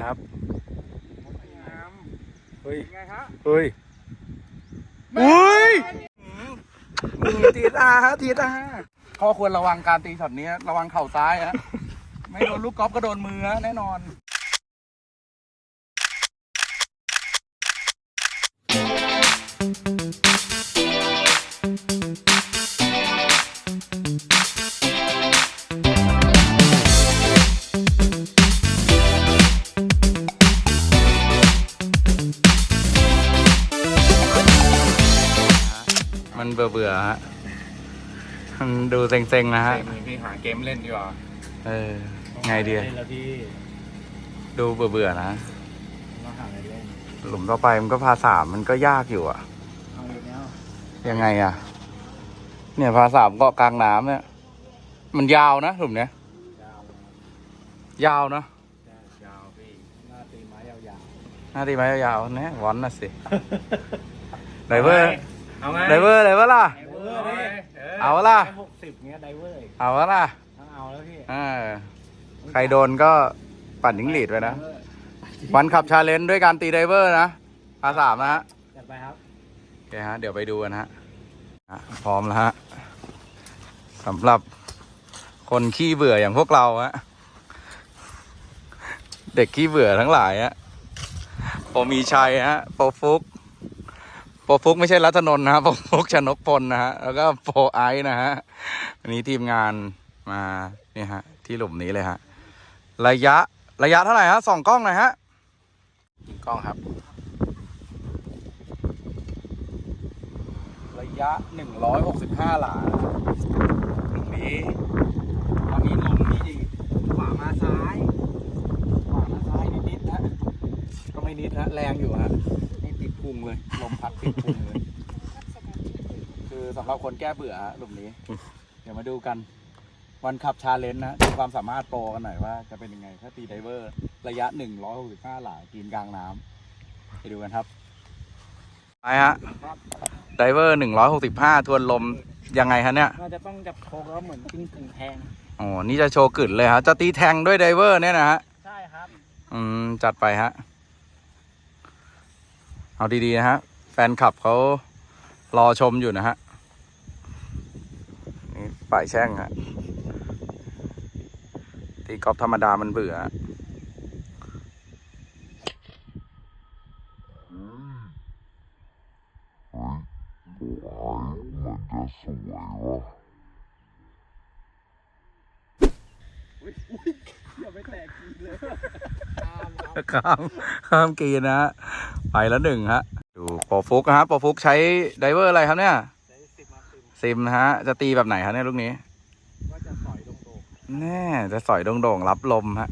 นะครับ เฮ้ย ไงฮะเฮ้ยอุ้ยทีอาฮะทีอาข้อควรระวังการตีช็อตนี้ ระวังเข่าซ้ายฮะ ไม่โดนลูกกอล์ฟก็โดนมือฮะแน่นอน เบื่อเบื่อๆฮะมันดูเซ็งๆนะฮะ พี่หาเกมเล่นดีกว่าเออ ไงดีอะเล่นแล้วพี่ดูเบื่อเบื่อๆนะ เราหาอะไรเล่นหลุมต่อไปมันก็พาสามมันก็ยากอยู่อะเอาอีกแล้วยังไงอะเนี่ยพาสามเกาะกลางน้ำเนี่ย มันยาวนะหลุมเนี้ย ยาวยาวนะยาวพี่หน้าตีไม้ยาวหน้าตีไม้ยาวๆเนี่ยวอนน่ะสิๆไดเวอร์ เอาไหมไดเวอร์ไดเวอร์ล่ะ ไดเวอร์เลยเอาล่ะ หกสิบเงี้ยไดเวอร์อีกเอาวะล่ะต้องเอาแล้วพี่อ่าใครโดนก็ปั่นยิงหลีดไปนะ วันขับชาเลนจ์ด้วยการตีไดเวอร์นะพาสามนะฮะ จัดไปครับ โอเคฮะ เดี๋ยวไปดูกันฮะอะพร้อมแล้วฮะสำหรับคนขี้เบื่ออย่างพวกเราฮะ เด็กขี้เบื่อทั้งหลายฮะโปรมีชัยฮะโปรฟุกโป รฟุกไม่ใช่รัตนนท์นะฮะโปรฟุกชนกพลนะฮะแล้วก็โปรไอซ์นะฮะวันนี้ทีมงานมาเนี่ยฮะ ที่หลุมนี้เลยฮะ ระยะระยะเท่าไหร่ฮะสองกล้องหน่อยฮะกล้องครับ ระยะ165หกสิบห้าหลาตรงนี้ตอนนี้ลมนี่ดีขวามาซ้ายขวามาซ้ายนิดๆนะก็ไม่นิดนะแรงอยู่ฮะ ติดพุงเลย ลมพัดติดพุงเลย คือสำหรับคนแก้เบื่อฮะหลุมนี้ เดี๋ยวมาดูกัน วันขับชาเลนจ์นะดูความสามารถโปรกันหน่อยว่าจะเป็นยังไง ถ้าตีไดเวอร์ ระยะ 165 หลากินกลางน้ำไปดูกันครับไปฮะไดเวอร์หนึ่งร้อยหกสิบห้าทวนลมยังไงฮะเนี่ยน่าจะต้องจับโคกแล้วเหมือนกิ้งกึ่งแทงอ๋อนี่จะโชว์กึ่นเลยฮะจะตีแทงด้วยไดเวอร์เนี่ยนะฮะ ใช่ครับ อืม จัดไปฮะ เอาดีๆนะฮะ แฟนคลับเขารอชมอยู่นะฮะนี่ฝ่ายแช่งฮะตีกอล์ฟธรรมดามันเบื่อฮะมันจะสวยวะอย่าไปแตกกีเลยข้ามข้ามกรีนนะฮะ ไปแล้วหนึ่งฮะ ดูโปรฟุกนะฮะโปรฟุกใช้ไดเวอร์อะไรครับเนี่ยใช้สิบมาสิบซิมนะฮะ จะตีแบบไหนครับเนี่ยลูกนี้ว่าจะสอยโด่งแน่จะสอยโด่งๆรับลมฮะ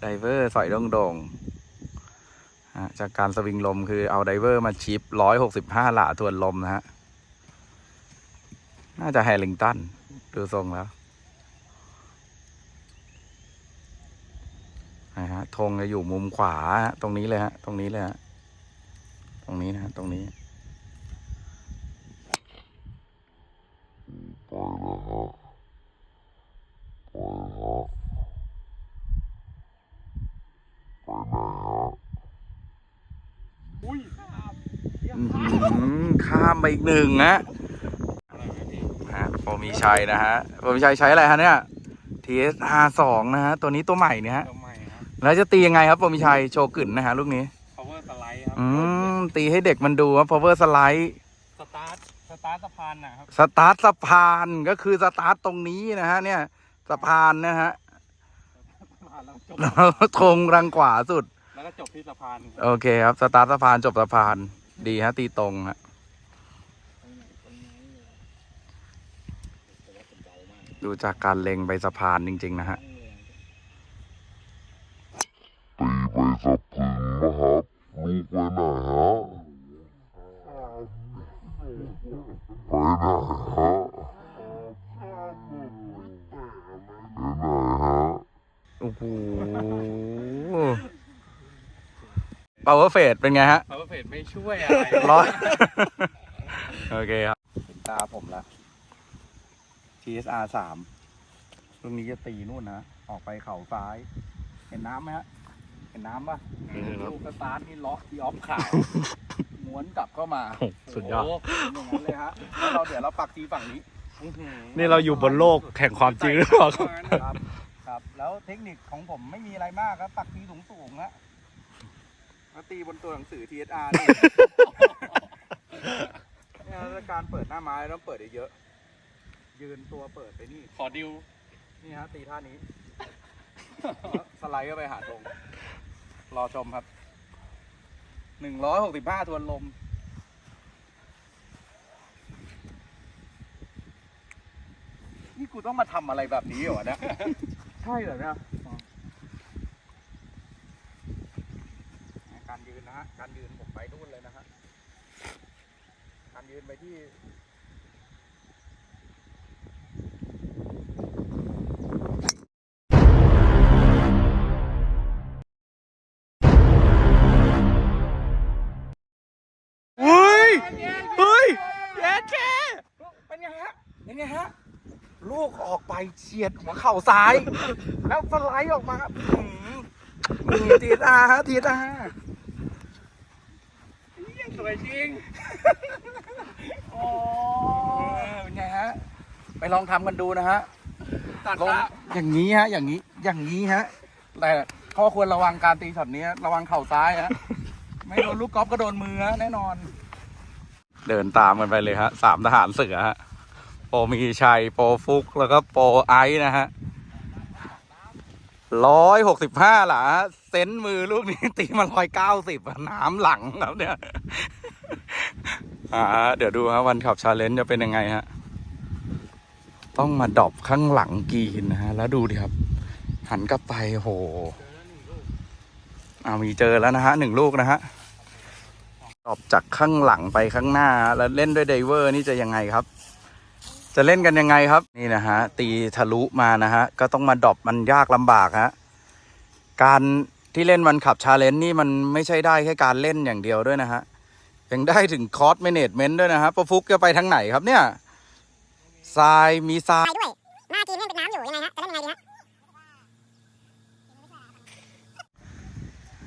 ไดเวอร์สอยโด่งๆฮะจากการสวิงลมคือเอาไดเวอร์มาชิปร้อยหกสิบห้าหลาทวนลมนะฮะ น่าจะแฮร์ริงตันดูทรงแล้วนะฮะธงจะอยู่มุมขวาฮะตรงนี้เลยฮะ ตรงนี้เลยฮะต รงนี้นะฮะตรงนี้ไปแล้วฮะไปฮะไปไหนฮะอุ้ยอื้อหือข้ามไปอีกหนึ่งนะฮะโฟมีชัยนะฮะโฟมีชัยใช้อะไรฮะเนี่ย TSR สองนะฮะ ตัวนี้ตัวใหม่เนี่ยฮะตัวใหม่ครับแล้วจะตียังไงครับโฟมีชัยโชว์กึ่นนะฮะลูกนี้ power slide ครับ อืมตีให้เด็กมันดูว่า power slide สตาร์ทสตาร์ทสะพานนะครับสตาร์ทสะพานก็คือสตาร์ทตรงนี้นะฮะ เนี่ยสะพานนะฮะสะพานแล้วจบแล้วธงรังขวาสุด แล้วก็จบที่สะพานโอเคครับ สตาร์ทสะพานจบสะพาน ดีฮะ ตีตรงฮะดูจากการเล็งไปสะพานจริง ๆ นะฮะ ตีไปสะพรึงนะค รับลูกไปไหนฮะไปไหนฮะไปไหนฮะโอ้โห power fade เป็นไงฮะ พาวเวอร์เพจไม่ช่วยอะไรร้อยโอเคครับตาผมละ TSR สามรุ่นนี้จะตีนู่นนะ ออกไปเข่าซ้าย เห็นน้ำไหมฮะ เห็นน้ำป่ะเห็นครับ ลูกสตาร์ทนี่ล็อกที่ออฟขาวม้วนกลับเข้ามาโอ้สุดยอด โโหเป็นอย่างนั้นเลยฮะแล้วเราเดี๋ยวเราปักทีฝั่งนี้นี่เราอยู่บนโลกแห่งความจริงหรือเปล่าครับครับ ครับ แล้วเทคนิคของผมไม่มีอะไรมากครับ ปักทีสูงสูงๆฮะแล้วตีบนตัวหนังสือ TSR นี่ เนี่ยแล้วการเปิดหน้าไม้ต้องเปิดเยอะๆยืนตัวเปิดไปนี่ ขอดิวนี่ฮะตีท่านี้แล้วสไลด์เข้าไปหาตรง รอชมครับหนึ่งร้อยหกสิบห้าทวนลม นี่กูต้องมาทำอะไรแบบนี้เหรอเนี่ย ใช่เหรอเนี่ยการยืนนะฮะ การยืนผมไปนู่นเลยนะฮะ การยืนไปที่ เฉียดหัวเข่าซ้าย แล้วสไลด์ออกมาทีตาฮะทีตาสวยจริง โอ้เป็นไงฮะ ไปลองทำกันดูนะฮะตัดลงละอย่างนี้ฮะ อย่างนี้ อย่างนี้ฮะ แต่ข้อควรระวังการตีช็อตนี้ระวังเข่าซ้ายฮะ ไม่โดนลูกกอล์ฟก็โดนมือฮะแน่นอน เดินตามกันไปเลยฮะสามทหารเสือฮะ โปรมีชัย โปรฟุก แล้วก็โปรไอซ์นะฮะร้อยหกสิบห้าหลาเซนมือลูกนี้ตีมาร้อยเก้าสิบน้ำหลังครับเนี่ย อ่า เดี๋ยวดูฮะวันขับชาเลนจ์จะเป็นยังไงฮะ ต้องมาดอปข้างหลังกีนนะฮะ แล้วดูดิครับ หันกลับไปโหเอามีเจอแล้วนะฮะหนึ่งลูกนะฮะตอบจากข้างหลังไปข้างหน้า แล้วเล่นด้วยไดเวอร์นี่จะยังไงครับ จะเล่นกันยังไงครับ นี่นะฮะ ตีทะลุมานะฮะ ก็ต้องมาดรอปมันยากลำบากฮะ การที่เล่นวันขับชาเลนจ์นี่มันไม่ใช่ได้แค่การเล่นอย่างเดียวด้วยนะฮะ ยังได้ถึงคอร์สเมเนจเมนต์ด้วยนะฮะประฟุกจะไปทางไหนครับเนี่ยทรายมีทรายไปด้วยหน้าจีนเล่นเป็นน้ำอยู่ยังไงฮะจะเล่นยังไงดี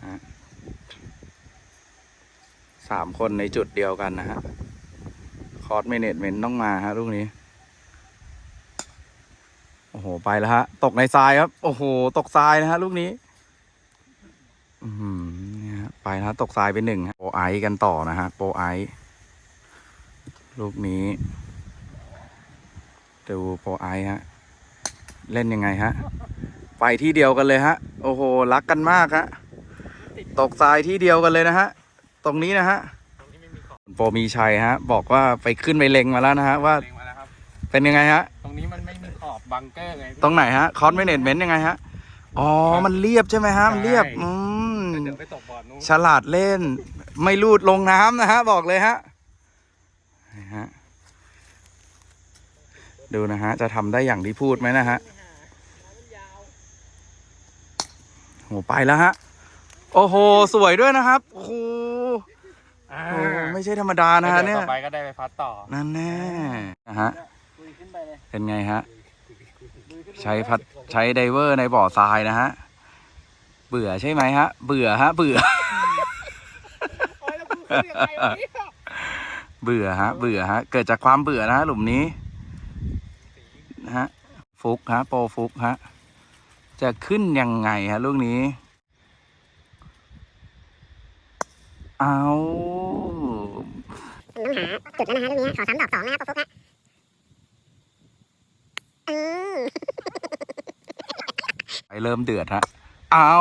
ฮะสามคนในจุดเดียวกันนะฮะ คอร์สเมเนจเมนต์ต้องมาฮะลูกนี้ โอ้โห ไปแล้วฮะ ตกในทรายครับ โอ้โห ตกทรายนะฮะ ลูกนี้อือหือเนี่ยฮะไปนะตกทรายไปหนึ่งฮะโปรไอซ์กันต่อนะฮะ โปรไอซ์ลูกนี้ ดูโปรไอซ์ฮะ เล่นยังไงฮะ ไปที่เดียวกันเลยฮะ โอ้โห รักกันมากฮะ ตกทรายที่เดียวกันเลยนะฮะ ตรงนี้นะฮะ โปรมีชัยฮะ บอกว่าไปขึ้นไปเล็งมาแล้วนะฮะว่าเล็งมาแล้วครับเป็นยังไงฮะ ตรงนี้มันไม่มี ขอบบังเกอร์ไงพี่ ตรงไหนฮะคอร์สเมเนจเมนต์ยังไงฮะอ๋อมันเรียบใช่ไหมฮะมันเรียบใช่ อืมเดี๋ยวไปตกบ่อนู้นฉลาดเล่น ไม่ลูดลงน้ำนะฮะ บอกเลยฮะนี่ฮะดูนะฮะ จะทำได้อย่างที่พูดไหมนะฮะโหไปแล้วฮะ โอ้โห สวยด้วยนะครับโอ้โหอ่าโอ้ไม่ใช่ธรรมดานะฮะดี๋เนี่วยต่อไปก็ได้ไปพัดต่อนั่นแน่นะฮะคุยขึ้นไปเลยเป็นไงฮะลุยขึ้นไป ใช้พัดใช้ไดเวอร์ในบ่อทรายนะฮะ เบื่อใช่ไหมฮะ เบื่อฮะ เบื่อ เบื่อฮะ เบื่อฮะ เกิดจากความเบื่อนะฮะหลุมนี้นะฮะ ฟุกฮะ โปรฟุกฮะ จะขึ้นยังไงฮะลูกนี้ เอาผมต้องหาจุดแล้วนะฮะตรงนี้ขอซ้ำดอกสองนะครับปุ๊บฮะอืมไป เริ่มเดือดฮะ เอา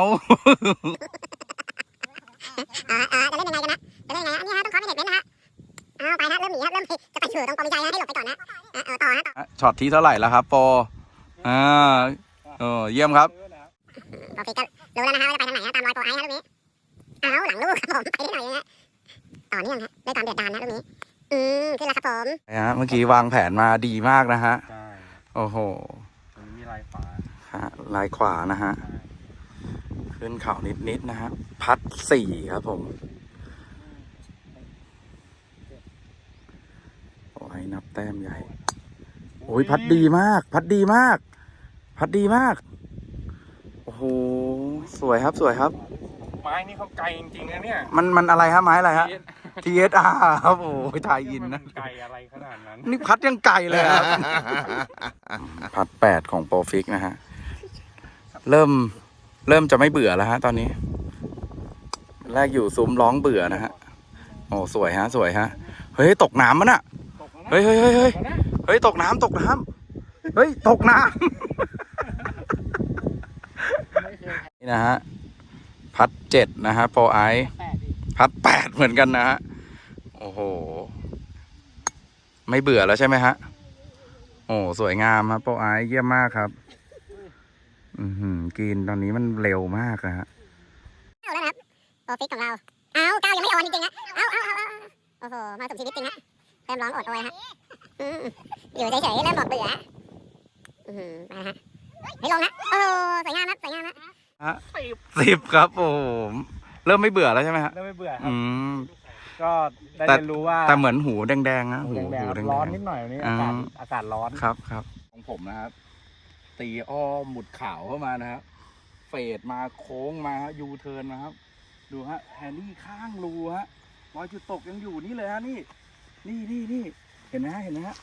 อ่าอ่าจะเล่นยังไงกันนะจะเล่นยังไงอันนี้ฮะต้องคอร์สเมเนจเมนต์นะฮะเอาไปฮะเริ่มหนีครับเริ่มจะไปอยู่ตรงกองวิจัยนะให้หลบไปก่อนนะอ่าเอาต่อฮะต่อช็อตที่เท่าไหร่แล้วครับโปรอ่าโอ้เยี่ยมครับโปรฟิกก็รู้แล้วนะฮะว่าจะไปทางไหนฮะตามรอยโปรไอซ์ฮะลูกนี้เอาหลังลูกครับผมไปได้หน่อยนะฮะต่อเนื่องฮะด้วยความเดือดดาลนะลูกนี้อืมขึ้นแล้วครับผมนะฮะเมื่อกี้วางแผนมาดีมากนะฮะใช่โอ้โห ตรงนี้มีลายฝา ฮะ ลายขวานะฮะ ขึ้นเขานิดๆนะฮะ พัดสี่ครับผมโอ้ยนับแต้มใหญ่ โอ้ยพัดดีมาก พัดดีมาก พัดดีมาก โอ้โห สวยครับสวยครับโไม้นี่เขาไกลจริงๆนะเนี่ย มันมันอะไรฮะไม้อะไรฮะ TSR ครับโอ้ยทายอินนะมัไกลอะไรขนาดนั้น นี่พัดยังไกลเลยครับ พัดแปดของโปรฟิกนะฮะ เริ่มเริ่มจะไม่เบื่อแล้วฮะ ตอนนี้ แรกอยู่ซุ้มร้องเบื่อนะฮะ โอ้สวยฮะ สวยฮะ เฮ้ย ตกน้ำมันอะเฮ้ยเฮ้ยเฮ้ยเฮ้ยตกนะเฮ้ยตกน้ำตกน้ำเฮ้ย ตกน้ำนี่นะฮะ พัดเจ็ดนะฮะโปรไอพัดแปดเหมือนกันนะฮะ โอ้โห ไม่เบื่อแล้วใช่ไหมฮะ โอ้สวยงามครับโปรไอเยี่ยมมากครับ อือหื อกินตอนนี้มันเร็วมากนะฮะเอาแล้วนะครับโปรฟิกของเราเอาก้าวยังไม่ออนจริงๆนะเอาเอาเอาเอาโอ้โหมาสมชีวิตจริงนะเริ่มร้องโอดโอยฮะอืมอยู่เฉยๆเริ่มบอกเบื่ออืมมาฮะไม่ลงนะโอ้สวยงามครับสวยงามครับสิบครับโอ้โหเริ่มไม่เบื่อแล้วใช่ไหมฮะเริ่มไม่เบื่อครัอืบมก็ได้แต่เรียนรู้ว่าแต่เหมือนหูแดงๆนะหูหูแดงหูๆแดครับงร้อนนิดหน่อยวันนี้อ่าอากาศอากาศร้อนๆครับครับของผมนะครับ ตีอ้อมหมุดขาวเข้ามานะครับเฟดมาโค้งมาฮะยูเทิร์นมาครับ ดูฮะแฮนดี้ข้างรูฮะรอยจุดตกยังอยู่นี่เลยฮะนี่ นี่นี่นี่เห็นไหมฮะเห็นไหมฮะ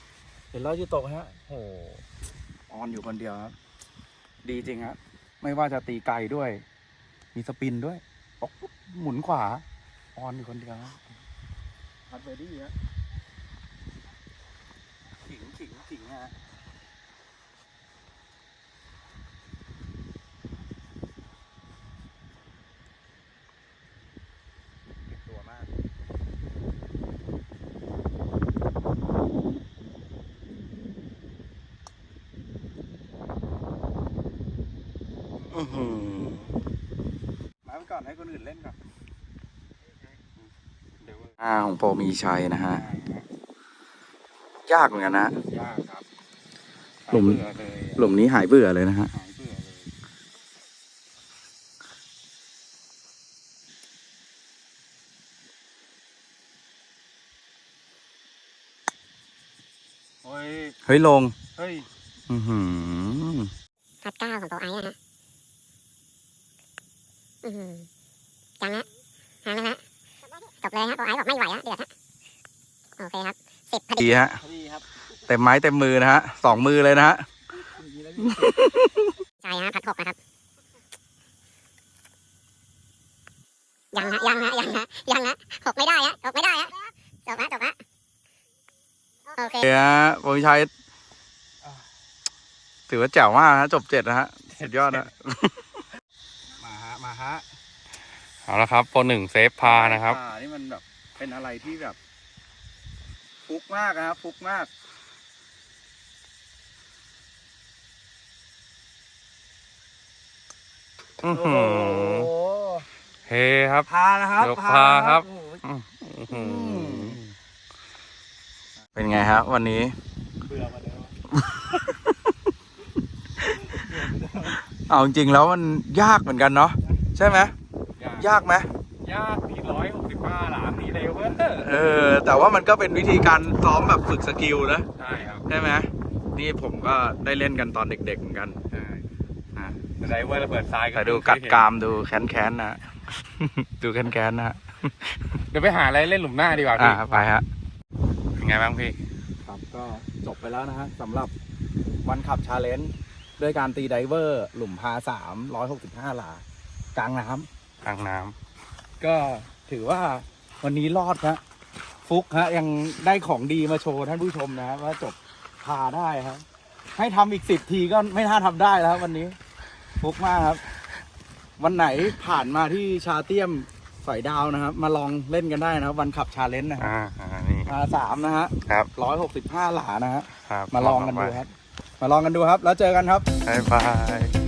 เห็นรอยจุดตกไหมฮะโอ้โหออนอยู่คนเดียวครับ ดีจริงครับไม่ว่าจะตีไกลด้วย มีสปินด้วยออกปุ๊บหมุนขวา ออนอยู่คนเดียวครับพัดเบอร์ดี้ฮะขิงขิงขิงฮะ ตัวมาก อื้อหือ มาไปก่ อนให้คนอื่นเล่นก่อนเดี๋ยวหน้าของโปรมีชัยนะฮะ ยากเหมือนกันนะ ยากครับหลุม เบื่อเลยหลุมนี้หายเบื่อเลยนะฮะ หายเบื่อเลยโอ้ยเฮ้ยลง เฮ้ย อือหือพัดเก้าของโปรไอซ์นะฮะ อือหือ ยังฮะหางแล้วฮะจบเลยฮะโปรไอซ์บอกไม่ไหวฮะเดือดฮะโอเคครับสิบพอดีดีฮะ พอดีครับเต็มไม้เต็มมือนะฮะสองมือเลยนะฮะ ใช่ฮะพัดหกนะครับ ยังฮะยังฮะยังฮะยังฮะหกไม่ได้ฮะหกไม่ได้ฮะจบฮะจบฮะโอเคเฮ้ยฮะโปรมีชัยถือว่าแจ๋วมากนะจบเจ็ดนะฮะสุดยอดนะมาฮะมาฮะ เอาละครับโปรหนึ่งเซฟพานะครับอ่านี่มันแบบเป็นอะไรที่แบบฟุกมากนะครับฟุกมาก อื้อโอ้หืโหอเฮครับ พานะครับยกพาครับ โอ้โห อื้อหือเป็นไงฮะวันนี้ เบื่อมาเดิมเอาจริงๆแล้วมันยากเหมือนกันเนาะใช่ไหม ยากไหมยากมีร้อยหกสิบห้าหลามมีเลเวอร์เออ แต่ว่ามันก็เป็นวิธีการซ้อมแบบฝึกสกิลนะใช่ครับใช่ไหมนี่ผมก็ได้เล่นกันตอนเด็กๆเหมือนกันใช่อ่าแต่ไดเวอร์ระเบิดทรายแต่ดูกัดกรามดูแค้นๆนะดูแค้นๆนะฮะเดี๋ยวไปหาอะไรเล่นหลุมหน้าดีกว่าอ่าพี่ไปฮะเป็นไงบ้างพี่ครับก็จบไปแล้วนะฮะสำหรับวันขับชาเลนจ์ด้วยการตีไดเวอร์ หลุมพาสามร้อยหกสิบห้าหลากลางน้ำทางน้ก็ถือว่าวันนี้รอดฮะฟุกฮะ ยังได้ของดีมาโชว์ท่านผู้ชมนะฮะว่าจบพาได้ครับ ให้ทำอีกสิบทีก็ไม่น่าทำได้แล้วครับวันนี้ ฟุกมากครับ วันไหนผ่านมาที่ชาเตียมสอยดาวนะครับ มาลองเล่นกันได้นะครับ วันขับชาเลนจ์นะำครับอ่าอ่านี่พาสามนะฮะครับร้อยหกสิบห้าหลานะฮะครับมาลองกันดูครับ มาลองกันดูครับ แล้วเจอกันครับ บ๊ายบาย